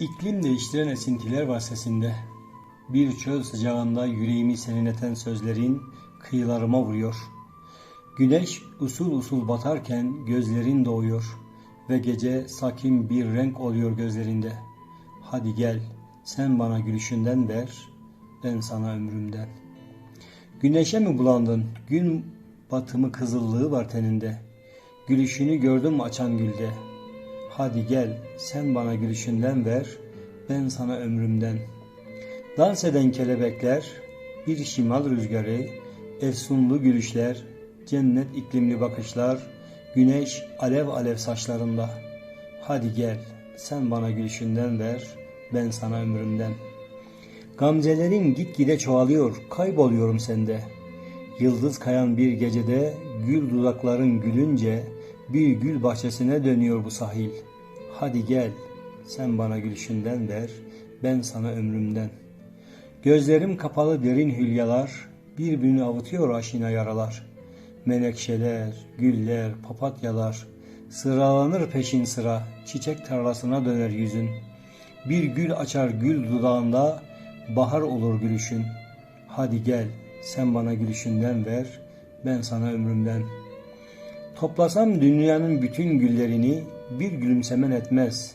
İklim değiştiren esintiler var sesinde. Bir çöl sıcağında yüreğimi serinleten sözlerin kıyılarıma vuruyor. Güneş usul usul batarken gözlerin doğuyor ve gece sakin bir renk oluyor gözlerinde. Hadi gel, sen bana gülüşünden ver, ben sana ömrümden. Güneşe mi bulandın? Gün batımı kızıllığı var teninde. Gülüşünü gördüm açan gülde. Hadi gel, sen bana gülüşünden ver, ben sana ömrümden. Dans eden kelebekler, bir şimal rüzgarı, efsunlu gülüşler, cennet iklimli bakışlar, güneş alev alev saçlarında. Hadi gel, sen bana gülüşünden ver, ben sana ömrümden. Gamzelerin gitgide çoğalıyor, kayboluyorum sende. Yıldız kayan bir gecede gül dudakların gülünce bir gül bahçesine dönüyor bu sahil. Hadi gel, sen bana gülüşünden ver, ben sana ömrümden. Gözlerim kapalı derin hülyalar, birbirini avutuyor aşina yaralar. Menekşeler, güller, papatyalar, sıralanır peşin sıra, çiçek tarlasına döner yüzün. Bir gül açar gül dudağında, bahar olur gülüşün. Hadi gel, sen bana gülüşünden ver, ben sana ömrümden. Toplasam dünyanın bütün güllerini, bir gülümsemen etmez.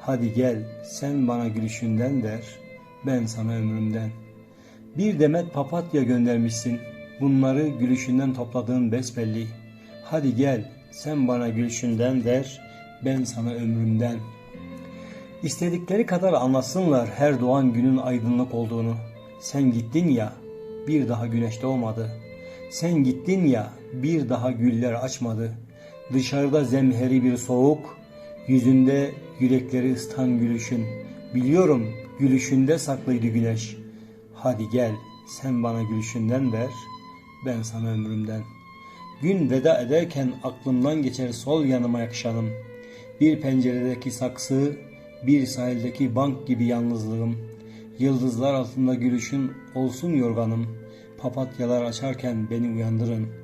Hadi gel, sen bana gülüşünden ver, ben sana ömrümden. Bir demet papatya göndermişsin, bunları gülüşünden topladığın besbelli. Hadi gel, sen bana gülüşünden ver, ben sana ömrümden. İstedikleri kadar anlatsınlar her doğan günün aydınlık olduğunu. Sen gittin ya, bir daha güneş doğmadı. Sen gittin ya, bir daha güller açmadı. Dışarıda zemheri bir soğuk, yüzünde yürekleri ısıtan gülüşün. Biliyorum gülüşünde saklıydı güneş. Hadi gel, sen bana gülüşünden ver, ben sana ömrümden. Gün veda ederken aklımdan geçer sol yanıma yakışanım. Bir penceredeki saksı, bir sahildeki bank gibi yalnızlığım. Yıldızlar altında gülüşün olsun yorganım. Papatyalar açarken beni uyandırın.